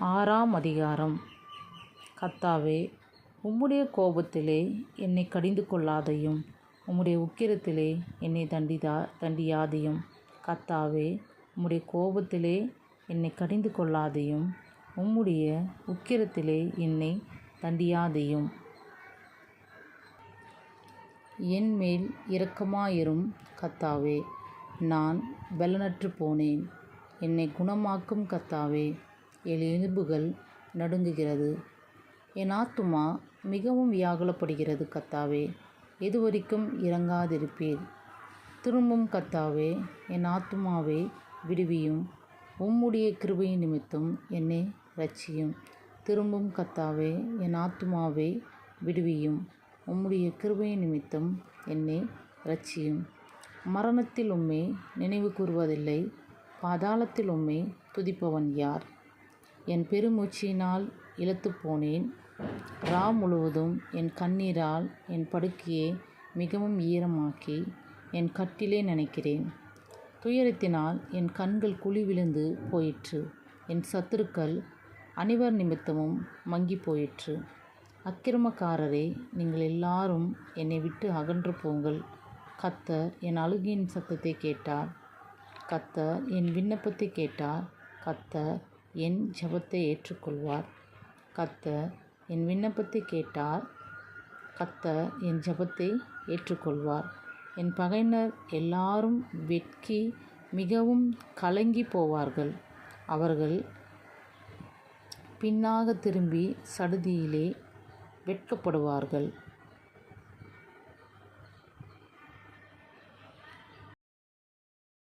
ஆறாம் அதிகாரம். கத்தாவே உம்முடைய கோபத்திலே என்னை கடிந்து கொள்ளாதையும் உம்முடைய உக்கிரத்திலே என்னை தண்டிதா தண்டியாதையும். கத்தாவே உம்முடைய கோபத்திலே என்னை கடிந்து கொள்ளாதையும் உம்முடைய உக்கிரத்திலே என்னை தண்டியாதையும். என் மேல் இரக்கமாயிரும் கத்தாவே நான் பலனற்று போனேன். என்னை குணமாக்கும் கத்தாவே என் எலும்புகள் நடுங்குகிறது. என் ஆத்துமா மிகவும் வியாகுலப்படுகிறது கத்தாவே. எதுவரைக்கும் இறங்காதிருப்பீர். திரும்பும் கத்தாவே என் ஆத்துமாவை விடுவியும். உம்முடைய கிருபை நிமித்தம் என்னை ரட்சியும் திரும்பும் கத்தாவே என் ஆத்துமாவை விடுவியும். உம்முடைய கிருபை நிமித்தம் என்னை ரட்சியும் மரணத்தில் உம்மை நினைவு கூறுவதில்லை பாதாளத்தில் உம்மை துதிப்பவன் யார்? என் பெருமூச்சினால் இழத்துப் போனேன். ரா முழுவதும் என் கண்ணீரால் என் படுக்கையை மிகவும் ஈரமாக்கி என் கட்டிலே நினைக்கிறேன். துயரத்தினால் என் கண்கள் குழி விழுந்து போயிற்று. என் சத்துருக்கள் அனைவர் நிமித்தமும் மங்கி போயிற்று. அக்கிரமக்காரரே நீங்கள் எல்லாரும் என்னை விட்டு அகன்று போங்கள். கத்தர் என் அழுகையின் சத்தத்தை கேட்டார். கத்தர் என் விண்ணப்பத்தை கேட்டார். கத்தர் என் ஜெபத்தை ஏற்றுக்கொள்வார். கத்தர் என் விண்ணப்பத்தை கேட்டார். கத்தர் என் ஜெபத்தை ஏற்றுக்கொள்வார். என் பகையினர் எல்லாரும் வெட்கி மிகவும் கலங்கி போவார்கள். அவர்கள் பின்னாக திரும்பி சடுதியிலே வெட்கப்படுவார்கள்.